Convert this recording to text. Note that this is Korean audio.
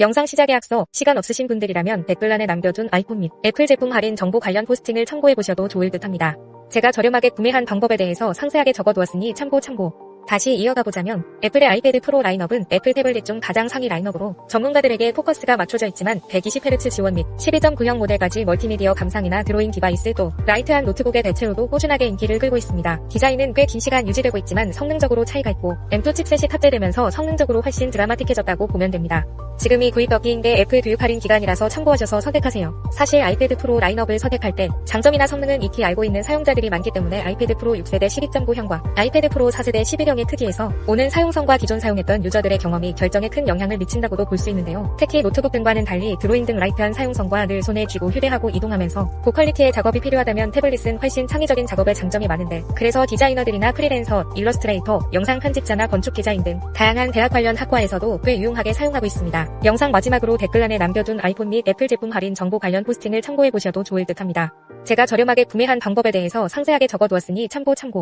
영상 시작에 앞서 시간 없으신 분들이라면 댓글란에 남겨둔 아이폰 및 애플 제품 할인 정보 관련 포스팅을 참고해보셔도 좋을 듯 합니다. 제가 저렴하게 구매한 방법에 대해서 상세하게 적어두었으니 참고 참고. 다시 이어가 보자면 애플의 아이패드 프로 라인업은 애플 태블릿 중 가장 상위 라인업으로 전문가들에게 포커스가 맞춰져 있지만 120Hz 지원 및 12.9형 모델까지 멀티미디어 감상이나 드로잉 디바이스 또 라이트한 노트북의 대체로도 꾸준하게 인기를 끌고 있습니다. 디자인은 꽤 긴 시간 유지되고 있지만 성능적으로 차이가 있고 M2 칩셋이 탑재되면서 성능적으로 훨씬 드라마틱해졌다고 보면 됩니다. 지금이 구입 없기인데 애플 교육 할인 기간이라서 선택하셔서 선택하세요. 사실 아이패드 프로 라인업을 선택할 때 장점이나 성능은 익히 알고 있는 사용자들이 많기 때문에 아이패드 프로 6세대 12.9형과 아이패드 프로 4세대 11형의 특이에서 오는 사용성과 기존 사용했던 유저들의 경험이 결정에 큰 영향을 미친다고도 볼 수 있는데요. 특히 노트북 등과는 달리 드로잉 등 라이트한 사용성과 늘 손에 쥐고 휴대하고 이동하면서 고퀄리티의 작업이 필요하다면 태블릿은 훨씬 창의적인 작업에 장점이 많은데 그래서 디자이너들이나 프리랜서, 일러스트레이터, 영상 편집자나 건축 디자인 등 다양한 대학 관련 학과에서도 꽤 유용하게 사용하고 영상 마지막으로 댓글란에 남겨둔 아이폰 및 애플 제품 할인 정보 관련 포스팅을 참고해보셔도 좋을 듯 합니다. 제가 저렴하게 구매한 방법에 대해서 상세하게 적어두었으니 참고 참고.